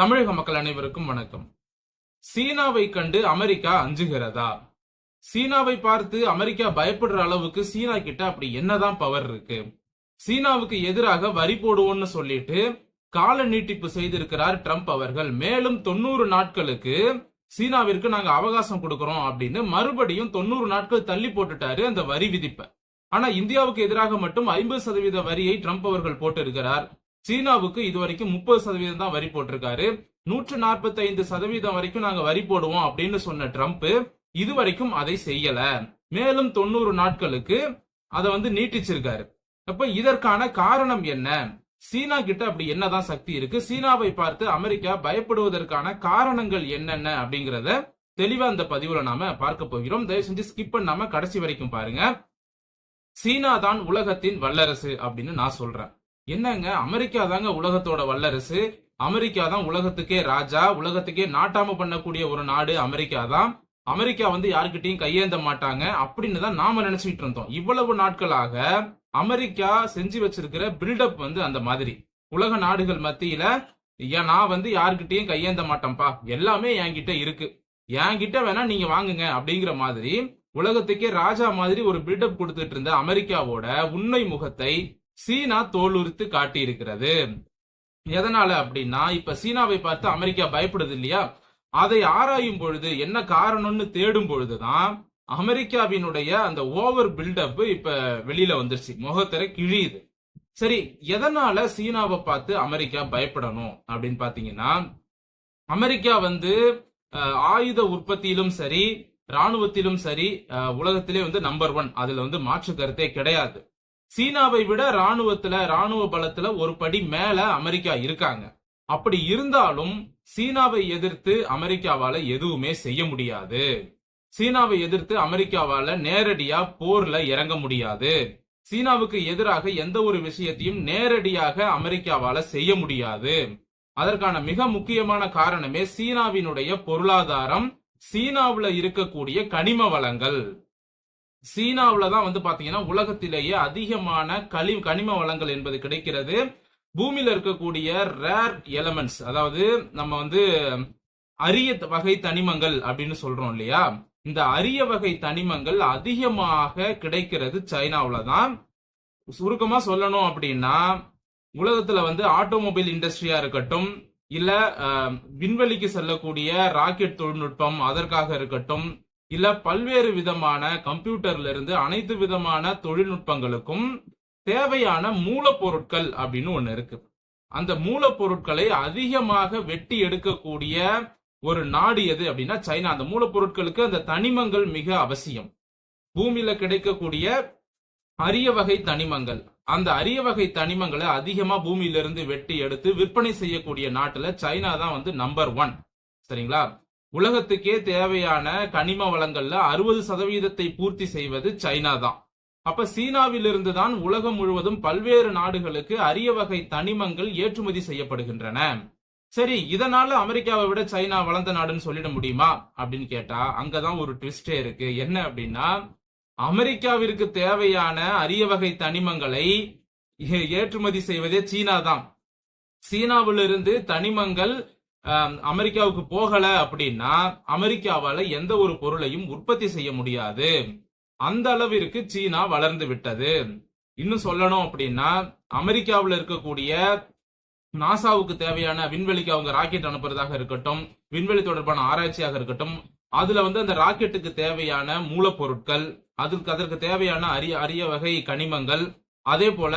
தமிழக மக்கள் அனைவருக்கும் வணக்கம். சீனாவை கண்டு அமெரிக்கா அஞ்சுகிறதா? சீனாவை பார்த்து அமெரிக்கா பயப்படுற அளவுக்கு சீனா கிட்ட அப்படி என்னதான் பவர் இருக்கு? சீனாவுக்கு எதிராக வரி போடுவோம்னு சொல்லிட்டு கால நீட்டிப்பு செய்திருக்கிறார் ட்ரம்ப் அவர்கள். மேலும் தொண்ணூறு நாட்களுக்கு சீனாவிற்கு நாங்க அவகாசம் கொடுக்கறோம் அப்படின்னு மறுபடியும் தொண்ணூறு நாட்கள் தள்ளி போட்டுட்டாரு அந்த வரி விதிப்பை. ஆனா இந்தியாவுக்கு எதிராக மட்டும் ஐம்பது சதவீத வரியை ட்ரம்ப் அவர்கள் போட்டிருக்கிறார். சீனாவுக்கு இதுவரைக்கும் முப்பது சதவீதம் தான் வரி போட்டிருக்காரு. நூற்று நாற்பத்தி ஐந்து சதவீதம் வரைக்கும் நாங்க வரி போடுவோம் அப்படின்னு சொன்ன ட்ரம்ப் இதுவரைக்கும் அதை செய்யல. மேலும் தொண்ணூறு நாட்களுக்கு அதை வந்து நீட்டிச்சிருக்காரு. அப்ப இதற்கான காரணம் என்ன? சீனா கிட்ட அப்படி என்னதான் சக்தி இருக்கு? சீனாவை பார்த்து அமெரிக்கா பயப்படுவதற்கான காரணங்கள் என்னென்ன அப்படிங்கறத தெளிவா அந்த பதிவுல நாம பார்க்க போகிறோம். தயவு செஞ்சு ஸ்கிப் பண்ணாம கடைசி வரைக்கும் பாருங்க. சீனா தான் உலகத்தின் வல்லரசு அப்படின்னு நான் சொல்றேன். என்னங்க அமெரிக்கா தாங்க உலகத்தோட வல்லரசு? அமெரிக்கா தான் உலகத்துக்கே ராஜா உலகத்துக்கே நாட்டாம பண்ணக்கூடிய ஒரு நாடு அமெரிக்கா தான். அமெரிக்கா வந்து யாருக்கிட்டையும் கையேந்த மாட்டாங்க. அப்படின்னு தான் நாம நினைச்சுக்கிட்டு இருந்தோம். இவ்வளவு நாட்களாக அமெரிக்கா செஞ்சு வச்சிருக்கிற பில்டப் வந்து அந்த மாதிரி. உலக நாடுகள் மத்தியில ஏன் நான் வந்து யாருக்கிட்டையும் கையேந்த மாட்டேன்ப்பா. எல்லாமே என்கிட்ட இருக்கு. என்கிட்ட வேணா நீங்க வாங்குங்க அப்படிங்கிற மாதிரி உலகத்துக்கே ராஜா மாதிரி ஒரு பில்டப் கொடுத்துட்டு இருந்த அமெரிக்காவோட உண்மை முகத்தை சீனா தோலுரித்து காட்டியிருக்கிறது. எதனால அப்படின்னா இப்ப சீனாவை பார்த்து அமெரிக்கா பயப்படுது இல்லையா? அதை ஆராயும் பொழுது என்ன காரணம்னு தேடும் பொழுதுதான் அமெரிக்காவினுடைய அந்த ஓவர் பில்டப் இப்ப வெளியில வந்துருச்சு. முகத்திரை கிழியுது. சரி எதனால சீனாவை பார்த்து அமெரிக்கா பயப்படணும் அப்படின்னு பாத்தீங்கன்னா அமெரிக்கா வந்து ஆயுத உற்பத்தியிலும் சரி ராணுவத்திலும் சரி உலகத்திலே வந்து நம்பர் ஒன் அதுல வந்து மாற்று கருத்தே கிடையாது. சீனாவை விட ராணுவத்துல ராணுவ பலத்துல ஒரு படி மேல அமெரிக்கா இருக்காங்க. அப்படி இருந்தாலும் சீனாவை எதிர்த்து அமெரிக்காவால எதுவுமே செய்ய முடியாது. சீனாவை எதிர்த்து அமெரிக்காவால நேரடியா போர்ல இறங்க முடியாது. சீனாவுக்கு எதிராக எந்த ஒரு விஷயத்தையும் நேரடியாக அமெரிக்காவால செய்ய முடியாது. அதற்கான மிக முக்கியமான காரணமே சீனாவினுடைய பொருளாதாரம் சீனாவுல இருக்கக்கூடிய கனிம வளங்கள். சீனாவில் தான் வந்து பாத்தீங்கன்னா உலகத்திலேயே அதிகமான களி கனிம வளங்கள் என்பது கிடைக்கிறது. பூமியில இருக்கக்கூடிய ரேர் எலமெண்ட்ஸ் அதாவது நம்ம வந்து அரிய வகை தனிமங்கள் அப்படின்னு சொல்றோம் இல்லையா? இந்த அரிய வகை தனிமங்கள் அதிகமாக கிடைக்கிறது சைனாவில் தான். சுருக்கமா சொல்லணும் அப்படின்னா உலகத்துல வந்து ஆட்டோமொபைல் இண்டஸ்ட்ரியா இருக்கட்டும் இல்ல விண்வெளிக்கு செல்லக்கூடிய ராக்கெட் தொழில்நுட்பம் அதற்காக இருக்கட்டும் இல்ல பல்வேறு விதமான கம்ப்யூட்டர்ல இருந்து அனைத்து விதமான தொழில்நுட்பங்களுக்கும் தேவையான மூலப்பொருட்கள் அப்படின்னு ஒண்ணு இருக்கு. அந்த மூலப்பொருட்களை அதிகமாக வெட்டி எடுக்கக்கூடிய ஒரு நாடு எது அப்படின்னா சைனா. அந்த மூலப்பொருட்களுக்கு அந்த தனிமங்கள் மிக அவசியம். பூமியில கிடைக்கக்கூடிய அரிய வகை தனிமங்கள். அந்த அரிய வகை தனிமங்களை அதிகமா பூமியிலிருந்து வெட்டி எடுத்து விற்பனை செய்யக்கூடிய நாட்டுல சைனா தான் வந்து நம்பர் ஒன் சரிங்களா? உலகத்துக்கே தேவையான கனிம வளங்கள்ல அறுபது சதவீதத்தை பூர்த்தி செய்வது சைனா தான் அப்ப சீனாவிலிருந்து தான் உலகம் முழுவதும் பல்வேறு நாடுகளுக்கு அரிய வகை தனிமங்கள் ஏற்றுமதி செய்யப்படுகின்றன. சரி இதனால அமெரிக்காவை விட சைனா வளர்ந்த நாடுன்னு சொல்லிட முடியுமா? அப்படின்னு கேட்டா அங்கதான் ஒரு ட்விஸ்டே இருக்கு. என்ன அப்படின்னா அமெரிக்காவிற்கு தேவையான அரிய வகை தனிமங்களை ஏ- ஏற்றுமதி செய்வதே சீனா தான் சீனாவிலிருந்து தனிமங்கள் அமெரிக்காவுக்கு போகல அப்படின்னா அமெரிக்காவால எந்த ஒரு பொருளையும் உற்பத்தி செய்ய முடியாது. அந்த அளவிற்கு சீனா வளர்ந்து விட்டது. இன்னும் சொல்லணும் அப்படின்னா அமெரிக்காவில் இருக்கக்கூடிய நாசாவுக்கு தேவையான விண்வெளிக்கு அவங்க ராக்கெட் அனுப்புறதாக இருக்கட்டும் விண்வெளி தொடர்பான ஆராய்ச்சியாக இருக்கட்டும் அதுல வந்து அந்த ராக்கெட்டுக்கு தேவையான மூலப்பொருட்கள் அதுக்கு அதற்கு தேவையான அரிய அரிய வகை கனிமங்கள் அதே போல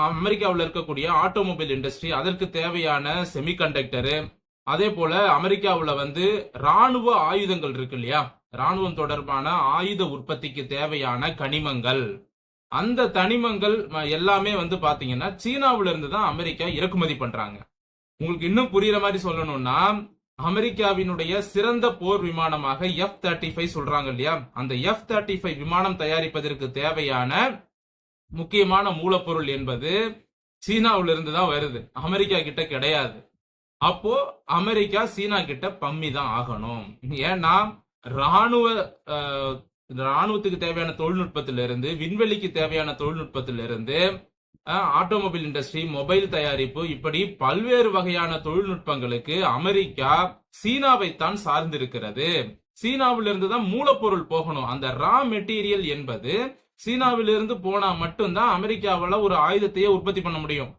அமெரிக்காவில் இருக்கக்கூடிய ஆட்டோமொபைல் இண்டஸ்ட்ரி அதற்கு தேவையான செமிகண்டக்டரு அதே போல அமெரிக்காவில் வந்து ராணுவ ஆயுதங்கள் இருக்கு இல்லையா? ராணுவம் தொடர்பான ஆயுத உற்பத்திக்கு தேவையான கனிமங்கள். அந்த தனிமங்கள் எல்லாமே வந்து பாத்தீங்கன்னா சீனாவில இருந்து தான் அமெரிக்கா இறக்குமதி பண்றாங்க. உங்களுக்கு இன்னும் புரியுற மாதிரி சொல்லணும்னா அமெரிக்காவினுடைய சிறந்த போர் விமானமாக எஃப் தேர்ட்டி ஃபைவ் சொல்றாங்க இல்லையா? அந்த எஃப் தேர்ட்டி ஃபைவ் விமானம் தயாரிப்பதற்கு தேவையான முக்கியமான மூலப்பொருள் என்பது சீனாவிலிருந்து தான் வருது. அமெரிக்கா கிட்ட கிடையாது. அப்போ அமெரிக்கா சீனா கிட்ட பம்மி தான் ஆகணும். ஏன்னா ராணுவ ராணுவத்துக்கு தேவையான தொழில்நுட்பத்திலிருந்து விண்வெளிக்கு தேவையான தொழில்நுட்பத்திலிருந்து ஆட்டோமொபைல் இண்டஸ்ட்ரி மொபைல் தயாரிப்பு இப்படி பல்வேறு வகையான தொழில்நுட்பங்களுக்கு அமெரிக்கா சீனாவைத்தான் சார்ந்திருக்கிறது. சீனாவிலிருந்து தான் மூலப்பொருள் போகணும். அந்த ரா மெட்டீரியல் என்பது சீனாவிலிருந்து போனா மட்டும்தான் அமெரிக்காவால ஒரு ஆயுதத்தையே உற்பத்தி பண்ண முடியும்.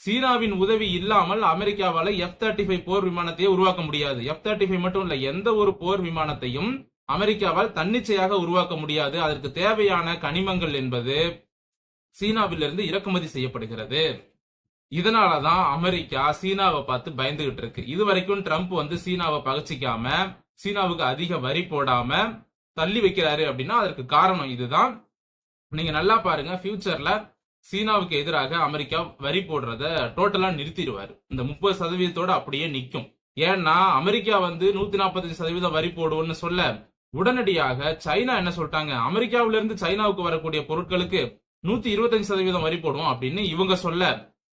சீனாவின் உதவி இல்லாமல் அமெரிக்காவால எஃப் தேர்ட்டி ஃபைவ் போர் விமானத்தையே உருவாக்க முடியாது. எஃப் தேர்ட்டி ஃபைவ் மட்டும் இல்ல எந்த ஒரு போர் விமானத்தையும் அமெரிக்காவால் தன்னிச்சையாக உருவாக்க முடியாது. அதற்கு தேவையான கனிமங்கள் என்பது சீனாவிலிருந்து இறக்குமதி செய்யப்படுகிறது. இதனாலதான் அமெரிக்கா சீனாவை பார்த்து பயந்துகிட்டு இருக்கு. இது வரைக்கும் ட்ரம்ப் வந்து சீனாவை பகச்சிக்காம சீனாவுக்கு அதிக வரி போடாம தள்ளி வைக்கிறாரு அப்படின்னா அதற்கு காரணம் இதுதான். நீங்க நல்லா பாருங்க ஃபியூச்சர்ல சீனாவுக்கு எதிராக அமெரிக்கா வரி போடுறத டோட்டலா நிறுத்திடுவாரு. இந்த முப்பது சதவீதத்தோட அப்படியே நிக்கும். ஏன்னா அமெரிக்கா வந்து நூத்தி நாற்பத்தஞ்சு சதவீதம் வரி போடுவோம்னு சொல்ல உடனடியாக சைனா என்ன சொல்லிட்டாங்க? அமெரிக்காவில இருந்து சைனாவுக்கு வரக்கூடிய பொருட்களுக்கு நூத்தி இருபத்தஞ்சு சதவீதம் வரி போடுவோம் அப்படின்னு இவங்க சொல்ல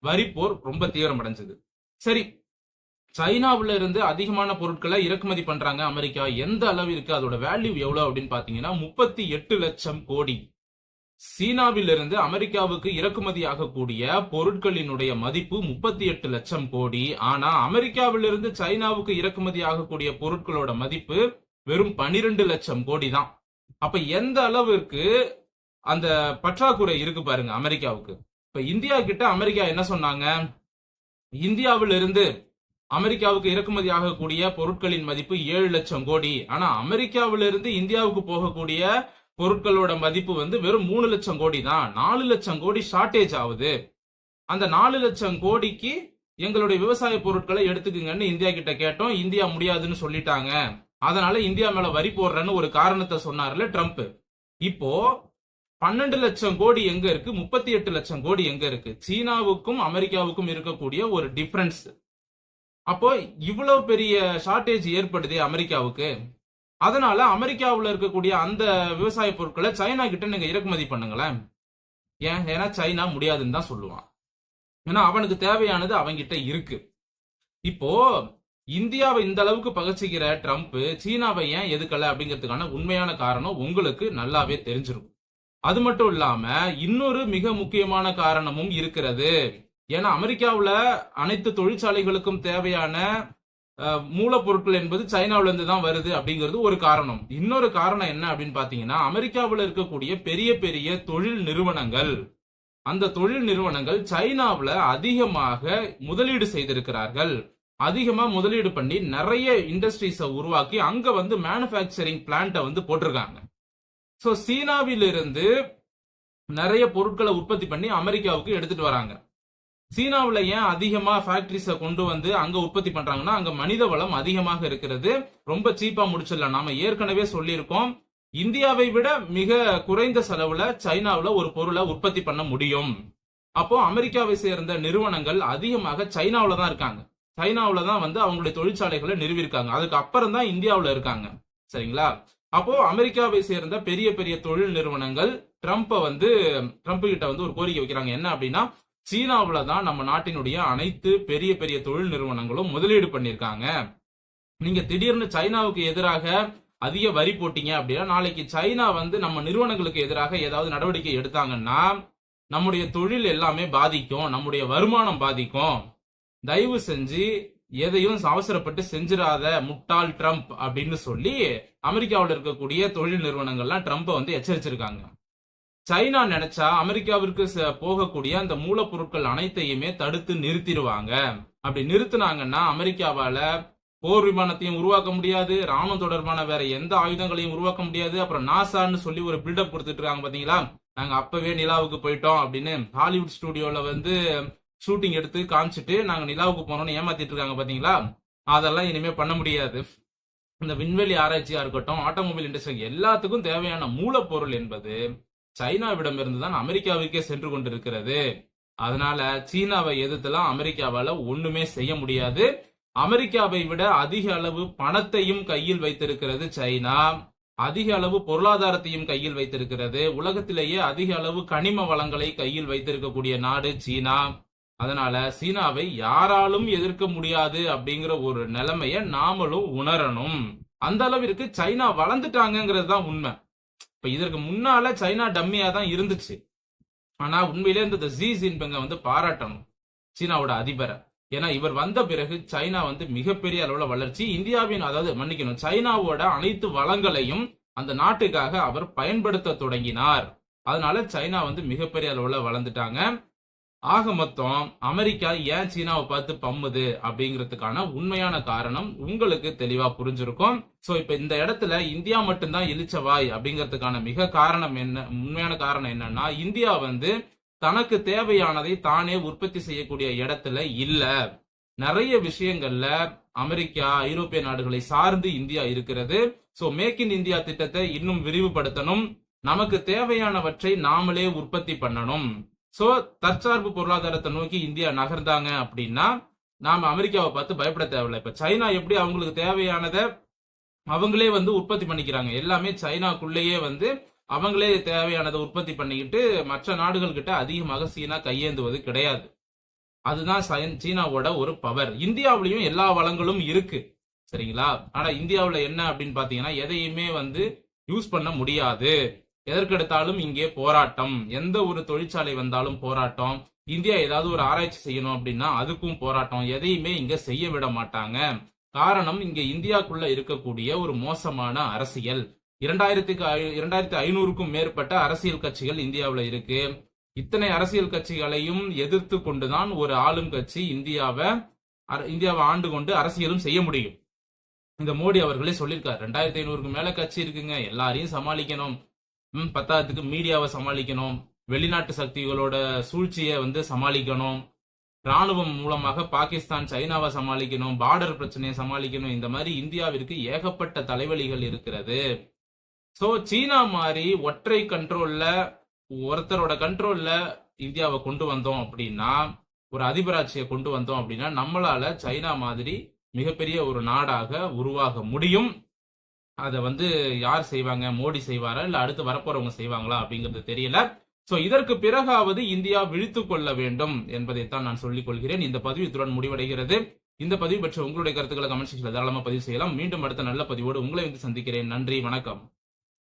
வரி போர் ரொம்ப தீவிரமடைஞ்சது. சரி சைனாவுல இருந்து அதிகமான பொருட்களை இறக்குமதி பண்றாங்க அமெரிக்கா. எந்த அளவிற்கு அதோட வேல்யூ எவ்வளவு அப்படின்னு பாத்தீங்கன்னா முப்பத்தி எட்டு லட்சம் கோடி. சீனாவிலிருந்து அமெரிக்காவுக்கு இறக்குமதி ஆகக்கூடிய பொருட்களினுடைய மதிப்பு முப்பத்தி எட்டு லட்சம் கோடி. ஆனா அமெரிக்காவிலிருந்து சைனாவுக்கு இறக்குமதி ஆகக்கூடிய பொருட்களோட மதிப்பு வெறும் பனிரெண்டு லட்சம் கோடி தான் அப்ப எந்த அளவிற்கு அந்த பற்றாக்குறை இருக்கு பாருங்க அமெரிக்காவுக்கு. இப்ப இந்தியா கிட்ட அமெரிக்கா என்ன சொன்னாங்க? இந்தியாவிலிருந்து அமெரிக்காவுக்கு இறக்குமதி ஆகக்கூடிய பொருட்களின் மதிப்பு ஏழு லட்சம் கோடி. ஆனா அமெரிக்காவிலிருந்து இந்தியாவுக்கு போகக்கூடிய பொருட்களோட மதிப்பு வந்து வெறும் மூணு லட்சம் கோடி தான். நாலு லட்சம் கோடி ஷார்டேஜ் ஆகுது. அந்த நாலு லட்சம் கோடிக்கு எங்களுடைய விவசாய பொருட்களை எடுத்துக்குங்கன்னு இந்தியா கிட்ட கேட்டோம். இந்தியா முடியாதுன்னு சொல்லிட்டாங்க. அதனால இந்தியா மேல வரி போடுறேன்னு ஒரு காரணத்தை சொன்னார்ல ட்ரம்ப். இப்போ பன்னெண்டு லட்சம் கோடி எங்க இருக்கு? முப்பத்தி எட்டு லட்சம் கோடி எங்க இருக்கு? சீனாவுக்கும் அமெரிக்காவுக்கும் இருக்கக்கூடிய ஒரு டிஃபரன்ஸ் அப்போ இவ்வளவு பெரிய ஷார்டேஜ் ஏற்படுது அமெரிக்காவுக்கு. அதனால அமெரிக்காவில் இருக்கக்கூடிய அந்த விவசாய பொருட்களை சைனா கிட்ட நீங்க இறக்குமதி பண்ணுங்களேன். ஏன்? ஏன்னா சைனா முடியாதுன்னு தான் சொல்லுவான். ஏன்னா அவனுக்கு தேவையானது அவங்கிட்ட இருக்கு. இப்போ இந்தியாவை இந்த அளவுக்கு பகச்சிக்கிற ட்ரம்ப் சீனாவை ஏன் எதுக்கல அப்படிங்கிறதுக்கான உண்மையான காரணம் உங்களுக்கு நல்லாவே தெரிஞ்சிருக்கும் அது மட்டும் இல்லாம இன்னொரு மிக முக்கியமான காரணமும் இருக்கிறது. ஏன்னா அமெரிக்காவில் அனைத்து தொழிற்சாலைகளுக்கும் தேவையான மூலப்பொருட்கள் என்பது சைனாவிலிருந்து தான் வருது அப்படிங்கிறது ஒரு காரணம். இன்னொரு காரணம் என்ன அப்படின்னு பாத்தீங்கன்னா அமெரிக்காவில் இருக்கக்கூடிய பெரிய பெரிய தொழில் நிறுவனங்கள் அந்த தொழில் நிறுவனங்கள் சைனாவில் அதிகமாக முதலீடு செய்திருக்கிறார்கள். அதிகமா முதலீடு பண்ணி நிறைய இண்டஸ்ட்ரீஸை உருவாக்கி அங்க வந்து மேனுஃபேக்சரிங் பிளான்ட்டை வந்து போட்டிருக்காங்க. ஸோ சீனாவிலிருந்து நிறைய பொருட்களை உற்பத்தி பண்ணி அமெரிக்காவுக்கு எடுத்துட்டு வராங்க. சீனாவில் ஏன் அதிகமாக ஃபேக்டரிஸை கொண்டு வந்து அங்கே உற்பத்தி பண்ணுறாங்கன்னா அங்கே மனித வளம் அதிகமாக இருக்கிறது. ரொம்ப சீப்பாக முடிச்சிடலாம். நாம ஏற்கனவே சொல்லியிருக்கோம். இந்தியாவை விட மிக குறைந்த செலவுல சைனாவில் ஒரு பொருளை உற்பத்தி பண்ண முடியும். அப்போ அமெரிக்காவை சேர்ந்த நிறுவனங்கள் அதிகமாக சைனாவில் தான் இருக்காங்க. சைனாவில் தான் வந்து அவங்களுடைய தொழிற்சாலைகளை நிறுவியிருக்காங்க. அதுக்கு அப்புறம் தான் இந்தியாவில் இருக்காங்க. சரிங்களா? அப்போ அமெரிக்காவை சேர்ந்த பெரிய பெரிய தொழில் நிறுவனங்கள் ட்ரம்ப்பை வந்து ட்ரம்ப் கிட்ட வந்து ஒரு கோரிக்கை வைக்கிறாங்க. என்ன அப்படின்னா சீனாவில் தான் நம்ம நாட்டினுடைய அனைத்து பெரிய பெரிய தொழில் நிறுவனங்களும் முதலீடு பண்ணியிருக்காங்க. நீங்க திடீர்னு சைனாவுக்கு எதிராக அதிக வரி போட்டீங்க அப்படின்னா நாளைக்கு சைனா வந்து நம்ம நிறுவனங்களுக்கு எதிராக ஏதாவது நடவடிக்கை எடுத்தாங்கன்னா நம்முடைய தொழில் எல்லாமே பாதிக்கும் நம்முடைய வருமானம் பாதிக்கும். தயவு செஞ்சு எதையும் அவசரப்பட்டு செஞ்சிடாத முட்டாள் ட்ரம்ப் அப்படின்னு சொல்லி அமெரிக்காவில் இருக்கக்கூடிய தொழில் நிறுவனங்கள்லாம் ட்ரம்ப்பை வந்து எச்சரிச்சிருக்காங்க. சைனா நினைச்சா அமெரிக்காவிற்கு ச- போகக்கூடிய அந்த மூலப்பொருட்கள் அனைத்தையுமே தடுத்து நிறுத்திடுவாங்க. அப்படி நிறுத்தினாங்கன்னா அமெரிக்காவால போர் விமானத்தையும் உருவாக்க முடியாது ராணுவம் தொடர்பான வேற எந்த ஆயுதங்களையும் உருவாக்க முடியாது. அப்புறம் நாசான்னு சொல்லி ஒரு பில்டப் கொடுத்துட்டு இருக்காங்க பாத்தீங்களா? நாங்க அப்பவே நிலாவுக்கு போயிட்டோம் அப்படின்னு ஹாலிவுட் ஸ்டுடியோல வந்து ஷூட்டிங் எடுத்து காமிச்சிட்டு நாங்க நிலாவுக்கு போனோம்னு ஏமாத்திட்டு இருக்காங்க பாத்தீங்களா? அதெல்லாம் இனிமே பண்ண முடியாது. இந்த விண்வெளி ஆராய்ச்சியா இருக்கட்டும் ஆட்டோமொபைல் இண்டஸ்ட்ரி எல்லாத்துக்கும் தேவையான மூலப்பொருள் என்பது சைனாவிடம் இருந்து தான் அமெரிக்காவுக்கே சென்று கொண்டிருக்கிறது. அதனால சீனாவை எதிர்த்துலாம் அமெரிக்காவால ஒண்ணுமே செய்ய முடியாது. அமெரிக்காவை விட அதிக அளவு பணத்தையும் கையில் வைத்திருக்கிறது சைனா. அதிக அளவு பொருளாதாரத்தையும் கையில் வைத்திருக்கிறது. உலகத்திலேயே அதிக அளவு கனிம வளங்களை கையில் வைத்திருக்கக்கூடிய நாடு சீனா. அதனால சீனாவை யாராலும் எதிர்க்க முடியாது அப்படிங்கிற ஒரு நிலைமைய நாமளும் உணரணும். அந்த அளவிற்கு சைனா வளர்ந்துட்டாங்கிறது தான் உண்மை. இப்ப இதற்கு முன்னால சைனா டம்மியா தான் இருந்துச்சு. ஆனா உண்மையிலே இந்த ஜி ஜின்பிங்க வந்து பாராட்டணும். சீனாவோட அதிபரை. ஏன்னா இவர் வந்த பிறகு சைனா வந்து மிகப்பெரிய அளவுல வளர்ச்சி இந்தியாவின் அதாவது மன்னிக்கணும் சைனாவோட அனைத்து வளங்களையும் அந்த நாட்டுக்காக அவர் பயன்படுத்த தொடங்கினார். அதனால சைனா வந்து மிகப்பெரிய அளவுல வளர்ந்துட்டாங்க. ஆக மொத்தம் அமெரிக்கா ஏன் சீனாவை பார்த்து பம்முது அப்படிங்கிறதுக்கான உண்மையான காரணம் உங்களுக்கு தெளிவா புரிஞ்சிருக்கும். சோ இப்ப இந்த இடத்துல இந்தியா மட்டும்தான் இழிச்சவாய் அப்படிங்கிறதுக்கான மிக காரணம் என்ன உண்மையான காரணம் என்னன்னா இந்தியா வந்து தனக்கு தேவையானதை தானே உற்பத்தி செய்யக்கூடிய இடத்துல இல்ல. நிறைய விஷயங்கள்ல அமெரிக்கா ஐரோப்பிய நாடுகளை சார்ந்து இந்தியா இருக்கிறது. சோ மேக் இன் இந்தியா திட்டத்தை இன்னும் விரிவுபடுத்தணும். நமக்கு தேவையானவற்றை நாமளே உற்பத்தி பண்ணணும். சோ தற்சார்பு பொருளாதாரத்தை நோக்கி இந்தியா நகர்ந்தாங்க அப்படின்னா நாம அமெரிக்காவை பார்த்து பயப்பட தேவையில்லை. இப்ப சைனா எப்படி அவங்களுக்கு தேவையானதை அவங்களே வந்து உற்பத்தி பண்ணிக்கிறாங்க. எல்லாமே சைனாக்குள்ளேயே வந்து அவங்களே தேவையானதை உற்பத்தி பண்ணிக்கிட்டு மற்ற நாடுகள் கிட்ட அதிகமாக சீனா கையேந்துவது கிடையாது. அதுதான் சைன்- சீனாவோட ஒரு பவர் இந்தியாவிலையும் எல்லா வளங்களும் இருக்கு. சரிங்களா? ஆனா இந்தியாவில் என்ன அப்படின்னு பாத்தீங்கன்னா எதையுமே வந்து யூஸ் பண்ண முடியாது. எதற்கெடுத்தாலும் இங்கே போராட்டம். எந்த ஒரு தொழிற்சாலை வந்தாலும் போராட்டம். இந்தியா ஏதாவது ஒரு ஆராய்ச்சி செய்யணும் அப்படின்னா அதுக்கும் போராட்டம். எதையுமே இங்க செய்ய விட மாட்டாங்க. காரணம் இங்க இந்தியாக்குள்ள இருக்கக்கூடிய ஒரு மோசமான அரசியல். இரண்டாயிரத்துக்கு ஐ- இரண்டாயிரத்தி ஐநூறுக்கும் மேற்பட்ட அரசியல் கட்சிகள் இந்தியாவில் இருக்கு. இத்தனை அரசியல் கட்சிகளையும் எதிர்த்து கொண்டுதான் ஒரு ஆளும் கட்சி இந்தியாவை அர- இந்தியாவை ஆண்டு கொண்டு அரசியலும் செய்ய முடியும். இந்த மோடி அவர்களே சொல்லியிருக்காரு ரெண்டாயிரத்தி ஐநூறுக்கு மேல கட்சி இருக்குங்க. எல்லாரையும் சமாளிக்கணும். ம், பத்தாயிரத்துக்கு மீடியாவை சமாளிக்கணும். வெளிநாட்டு சக்திகளோட சூழ்ச்சியை வந்து சமாளிக்கணும். ராணுவம் மூலமாக பாகிஸ்தான் சைனாவை சமாளிக்கணும். பார்டர் பிரச்சனையை சமாளிக்கணும். இந்த மாதிரி இந்தியாவிற்கு ஏகப்பட்ட தலைவலிகள் இருக்கிறது. ஸோ சீனா மாதிரி ஒற்றை கண்ட்ரோல்ல ஒருத்தரோட கண்ட்ரோல்ல இந்தியாவை கொண்டு வந்தோம் அப்படின்னா ஒரு அதிபராட்சியை கொண்டு வந்தோம் அப்படின்னா நம்மளால சைனா மாதிரி மிகப்பெரிய ஒரு நாடாக உருவாக முடியும். அதை வந்து யார் செய்வாங்க? மோடி செய்வாரா? இல்ல அடுத்து வரப்போறவங்க செய்வாங்களா? அப்படிங்கிறது தெரியல. சோ இதற்கு பிறகாவது இந்தியா விழித்துக் கொள்ள வேண்டும் என்பதைத்தான் நான் சொல்லிக் கொள்கிறேன். இந்த பதிவு இத்துடன் முடிவடைகிறது. இந்த பதிவு பற்றி உங்களுடைய கருத்துக்களை கமெண்ட் செக்ஷன்ல தாராளமா பதிவு செய்யலாம். மீண்டும் அடுத்த நல்ல பதிவோடு உங்களை வந்து சந்திக்கிறேன். நன்றி. வணக்கம்.